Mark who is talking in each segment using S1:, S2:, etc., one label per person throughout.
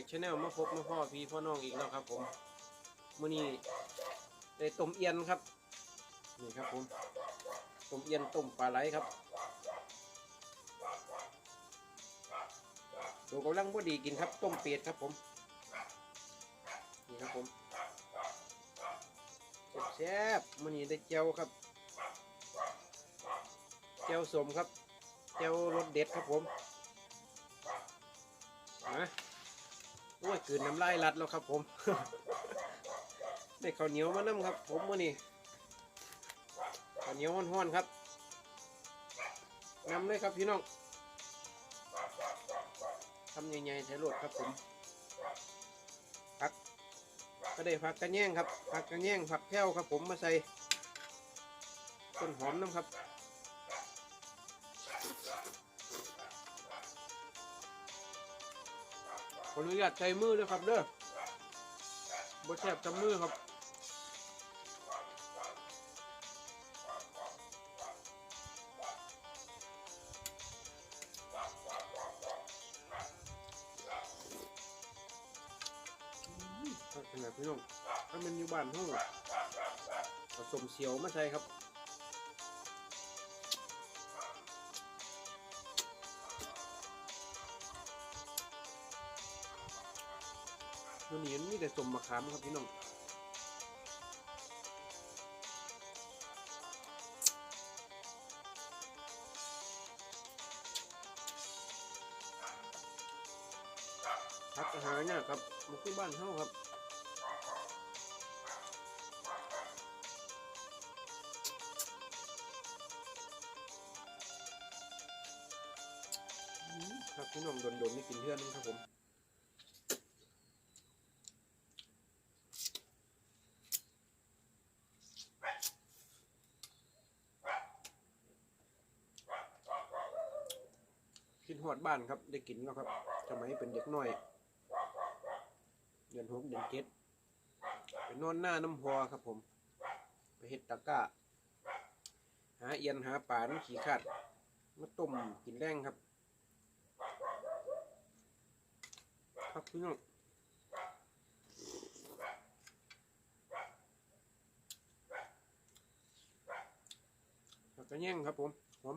S1: กชาแนลมาพบมาพ่อพี่พ่อน้องอีกแล้วครับ ผมมื้อนี้ได้ต้มเอียนครับนี่ครับผมต้มเอียนต้มปลาไหลครับตัวกำลังพอดีกินครับ ต้มเป็ดครับผมนี่ครับผมแซ่บมื้อนี้ได้เจียวครับเจียวสมครับเจียวรสเด็ดครับผม นะโอ้ยกืนน้ำลายรัดแล้วครับผม ได้ข้าวเหนียวมานํครับ ผมมื้อนี้ข้าวเหนียวห้อนๆครับนำเลยครับพี่น้องทำใหญ่ๆใช้รถครับผมผักก็ได้ผักกระแยงครับผักกระแยงผักแก้วครับผมมาใส่ต้นหอมน้ำครับ ออนุญาตใช้มือด้วยครับเด้อบ่แซ่บจำมือครับครับขนาดพี่น้องถ้ามันอยู่บ้านห้องผสมเสียวมาใส่ครับ ตัวนี้มีแต่สมมะขามครับพี่น้องพักอาหารเนี่ยครับมาที่บ้านเฮาครับครับพี่น้องโดนๆนี่กินเพื่อนนึงครับผม กินหอดบ้านครับ ได้กินแล้วครับสมัยเป็นเด็กน้อย เดือนหกเดือนเจ็ดไปนอนหน้าน้ำพอครับผม ไปเฮ็ดตะก้า หาเอียนหาปลานขี้ขาดมาต้มกินแรงครับ ครับพี่น้องแล้วก็แย่งครับผมหอม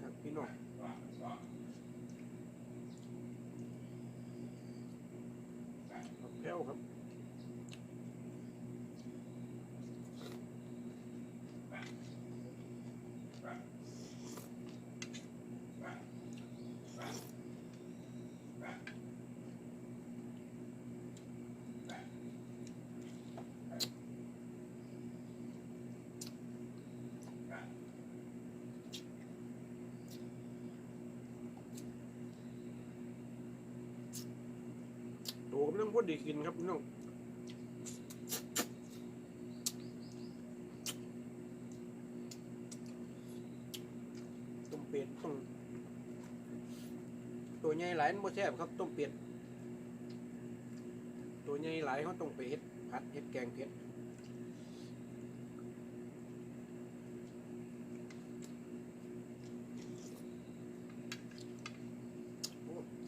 S1: ครับพี่น้อง ครับแก้วครับ โตกำลังพอดีกินครับพี่น้องต้มเป็ดต้องตัวใหญ่หลายมันบ่แซ่บครับต้มเป็ดตัวใหญ่หลายเขาต้องไปเฮ็ดผัดเฮ็ดแกงเผ็ด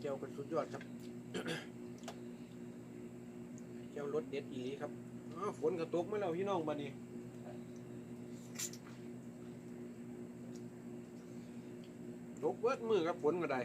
S1: เจียวกันสุดยอดครับ จ้ารถเด็ดอีหลีครับอ้าวฝนกระตกมาแล้วพี่น้องบัดนี้ตกเบิดมือครับฝนก็ได้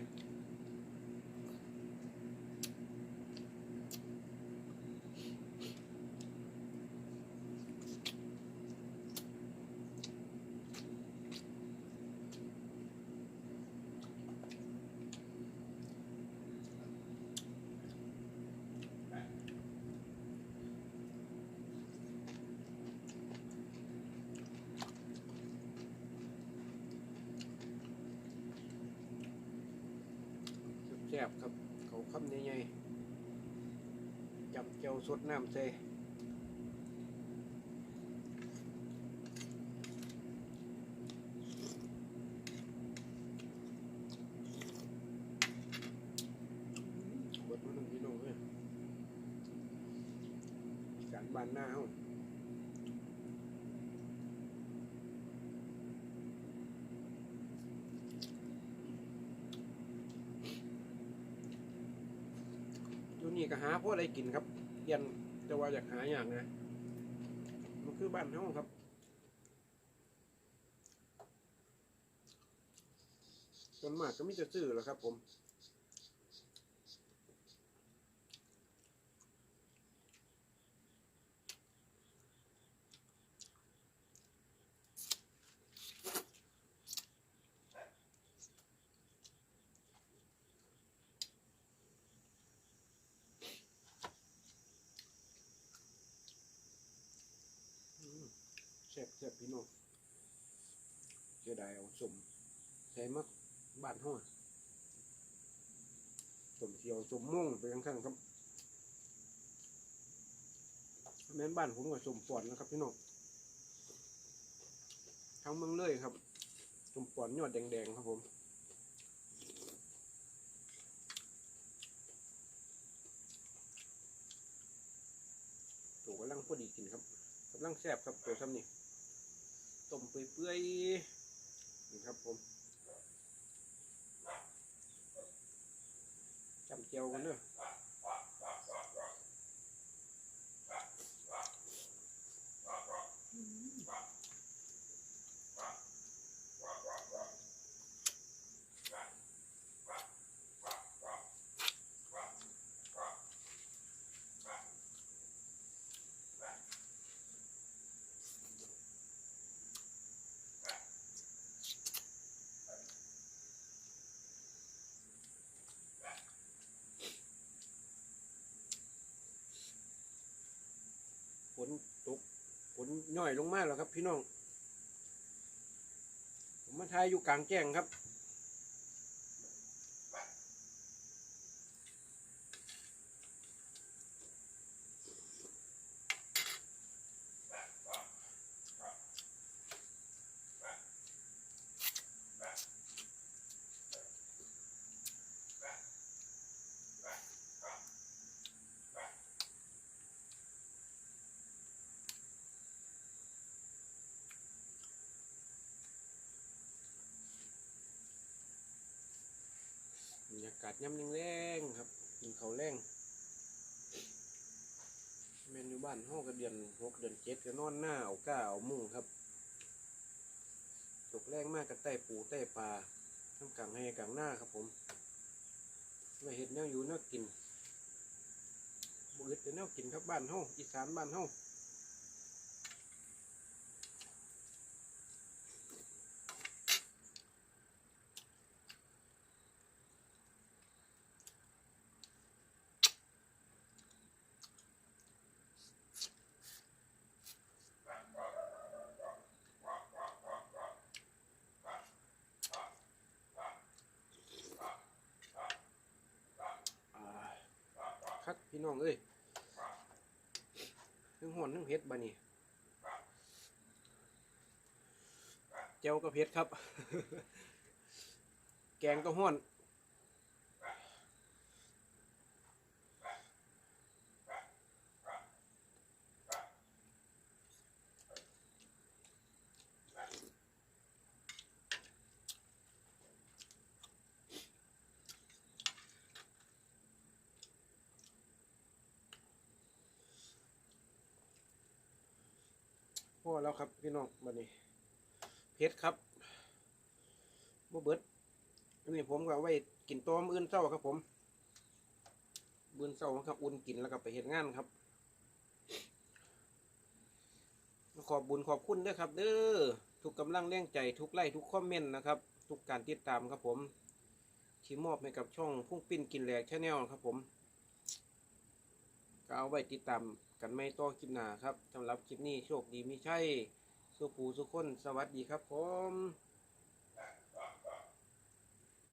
S1: ซ่บครับ เขาคำใหญ่ๆจำเจียวสดน้ำใส่เบิดมันต้องพี่น้องเลยการบ้านหน้าเฮา อยู่ นี่ก็หาพวกอะไรกินครับเย็นแต่ว่าอยากหาอย่างนะมันคือบ้านเฮาครับส่วนมากก็ไม่จะซื้อแหล้วครับ ผม อืม แซ่บพี่น้องเสียดายเอาสมใส่มักบ้านห้อะสมเสียวสมม่วงไปข้างๆครับแม่นบ้านผมก็สมปอนนะครับพี่น้องทางเมืองเลยครับสมปอนยอดแดงๆครับผมตัวกำลังพอดีกินครับกำลังแซ่บครับตัวซ้ำนี่ ต้มเปื่อยๆนี่ครับผมจำเจียวกันเด้อฝนตกฝน ย่อยลงมาแล้วครับ พี่น้อง ผมมาทายอยู่กลางแจ้งครับ บรร ยากาศย่ำยังแรงครับกินเขาแรงแมนอยู่บ้านห้องกระเดือนหกเดือนเจ็ดก็นอนหน้าเอาก้าเอามุ้งครับตกแรงมากกับใต้ปูใต้ปลาทั้งกลางให้กลางหน้าครับผมมาเห็ดแนวอยู่แนวกินบุอึดแต่แนวกินครับบ้านห้องอีสานบ้านห้อง อ่าคัก พี่น้องเอ้ยนึ่งห่อนนึ่งเผ็ดบานี่เจ้าก็เพ็ดครับ แกงก็ห่อน พ่อแล้วครับพี่น้องบานี่เผ็ดครับบ่เบิดอันนี้ผมก็ไว้กินตัวมื้ออื่นเช้าครับ ผมมื้ออื่นเช้าครับอุ่นกินแล้วก็ไปเฮ็ดงานครับ ขอบบุญขอบคุณด้วยครับ เด้อทุกกำลังแรงใจทุกไลค์ทุกคอมเมนต์นะครับ ทุกการติดตามครับผมที่มอบให้กับช่องพุ่งปิ้นกินแหลกชาแนลครับผม ก็เอาไว้ติดตามกันไม่ต้อคลิปหน้าครับสำหรับคลิปนี้โชคดีมีใช่สุขูสุขคนสวัสดีครับผม